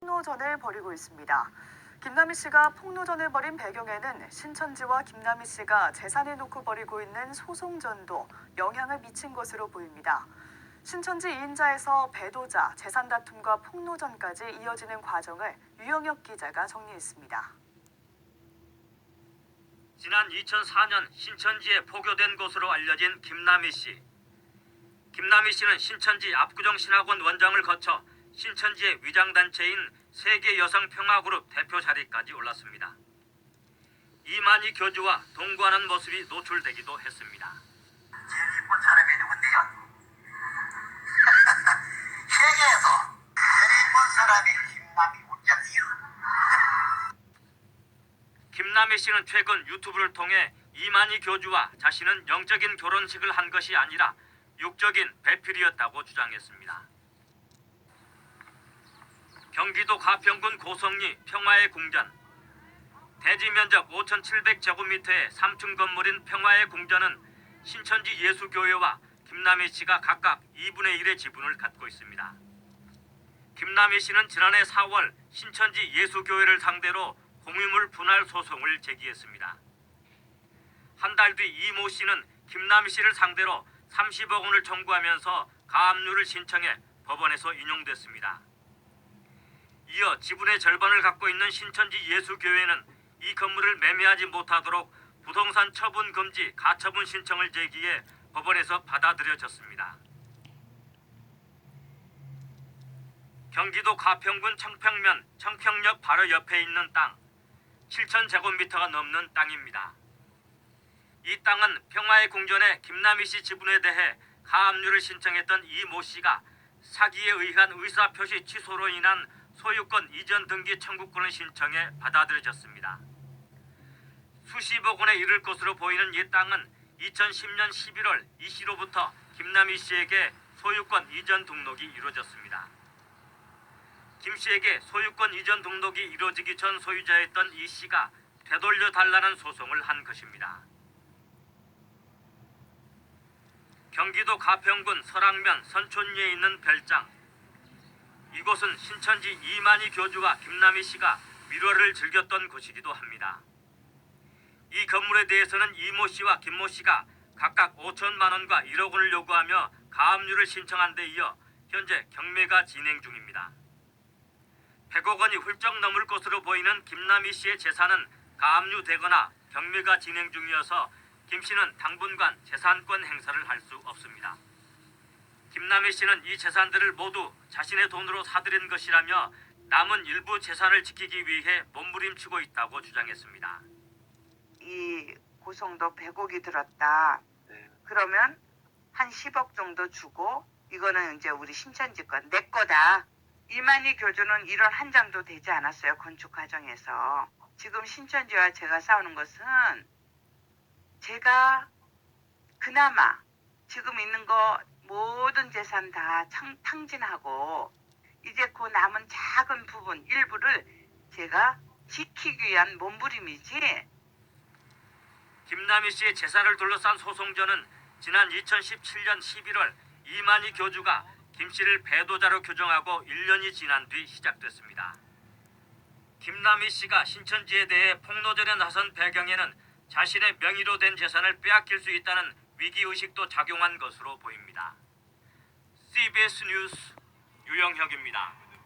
폭로전을 벌이고 있습니다. 김남희 씨가 폭로전을 벌인 배경에는 신천지와 김남희 씨가 재산을 놓고 벌이고 있는 소송전도 영향을 미친 것으로 보입니다. 신천지 2인자에서 배도자, 재산 다툼과 폭로전까지 이어지는 과정을 유영혁 기자가 정리했습니다. 지난 2004년 신천지에 포교된 것으로 알려진 김남희 씨. 김남희 씨는 신천지 압구정 신학원 원장을 거쳐 신천지의 위장단체인 세계 여성 평화그룹 대표 자리까지 올랐습니다. 이만희 교주와 동거하는 모습이 노출되기도 했습니다. 제일 이쁜 사람이 누군데요? 세계에서 제일 이쁜 사람이 김남희 원장이요. 김남희 씨는 최근 유튜브를 통해 이만희 교주와 자신은 영적인 결혼식을 한 것이 아니라 육적인 배필이었다고 주장했습니다. 경기도 가평군 고성리 평화의 궁전 대지 면적 5,700제곱미터의 3층 건물인 평화의 궁전은 신천지 예수교회와 김남희 씨가 각각 2분의 1의 지분을 갖고 있습니다. 김남희 씨는 지난해 4월 신천지 예수교회를 상대로 공유물 분할 소송을 제기했습니다. 한 달 뒤 이모 씨는 김남희 씨를 상대로 30억 원을 청구하면서 가압류를 신청해 법원에서 인용됐습니다. 이어 지분의 절반을 갖고 있는 신천지 예수교회는 이 건물을 매매하지 못하도록 부동산 처분 금지 가처분 신청을 제기해 법원에서 받아들여졌습니다. 경기도 가평군 청평면 청평역 바로 옆에 있는 땅 7,000제곱미터가 넘는 땅입니다. 이 땅은 평화의 궁전의 김남희 씨 지분에 대해 가압류를 신청했던 이 모 씨가 사기에 의한 의사표시 취소로 인한 소유권 이전 등기 청구권을 신청해 받아들여졌습니다. 수십억 원에 이를 것으로 보이는 이 땅은 2010년 11월 이 씨로부터 김남희 씨에게 소유권 이전 등록이 이루어졌습니다. 김 씨에게 소유권 이전 등록이 이루어지기 전 소유자였던 이 씨가 되돌려 달라는 소송을 한 것입니다. 경기도 가평군 설악면 선촌리에 있는 별장. 이곳은 신천지 이만희 교주와 김남희 씨가 밀월을 즐겼던 곳이기도 합니다. 이 건물에 대해서는 이모 씨와 김모 씨가 각각 5천만 원과 1억 원을 요구하며 가압류를 신청한 데 이어 현재 경매가 진행 중입니다. 100억 원이 훌쩍 넘을 것으로 보이는 김남희 씨의 재산은 가압류되거나 경매가 진행 중이어서 김 씨는 당분간 재산권 행사를 할 수 없습니다. 김남희 씨는 이 재산들을 모두 자신의 돈으로 사들인 것이라며 남은 일부 재산을 지키기 위해 몸부림치고 있다고 주장했습니다. 이 고성도 100억이 들었다. 그러면 한 10억 정도 주고 이거는 이제 우리 신천지 건내 거다. 이만희 교주는 1원 한 장도 되지 않았어요. 건축 과정에서. 지금 신천지와 제가 싸우는 것은 제가 그나마 지금 있는 거 모든 재산 다 탕, 탕진하고 이제 그 남은 작은 부분 일부를 제가 지키기 위한 몸부림이지 김남희 씨의 재산을 둘러싼 소송전은 지난 2017년 11월 이만희 교주가 김 씨를 배도자로 규정하고 1년이 지난 뒤 시작됐습니다. 김남희 씨가 신천지에 대해 폭로전에 나선 배경에는 자신의 명의로 된 재산을 빼앗길 수 있다는 위기의식도 작용한 것으로 보입니다. CBS 뉴스 유영혁입니다.